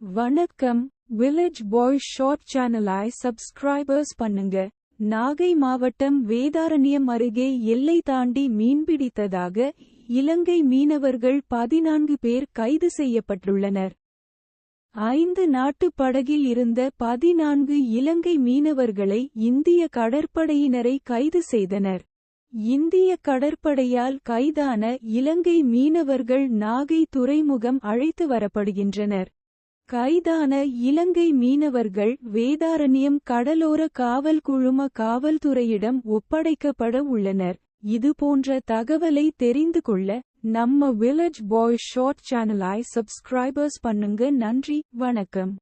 வணக்கம். Village boy short சேனலாய் subscribers பண்ணுங்க. நாகை மாவட்டம் வேதாரண்யம் அருகே எல்லை தாண்டி மீன்பிடித்ததாக இலங்கை மீனவர்கள் பதினான்கு பேர் கைது செய்யப்பட்டுள்ளனர். ஐந்து நாட்டு படகில் இருந்த பதினான்கு இலங்கை மீனவர்களை இந்திய கடற்படையினரை கைது செய்தனர். இந்திய கடற்படையால் கைதான இலங்கை மீனவர்கள் நாகை துறைமுகம் அழைத்து வரப்படுகின்றனர். கைதான இலங்கை மீனவர்கள் வேதாரண்யம் கடலோர காவல் குழும காவல்துறையிடம் ஒப்படைக்கப்பட உள்ளனர். இதுபோன்ற தகவலை தெரிந்து கொள்ள நம்ம வில்லேஜ் பாய் ஷார்ட் சேனலாய் சப்ஸ்கிரைபர்ஸ் பண்ணுங்க. நன்றி. வணக்கம்.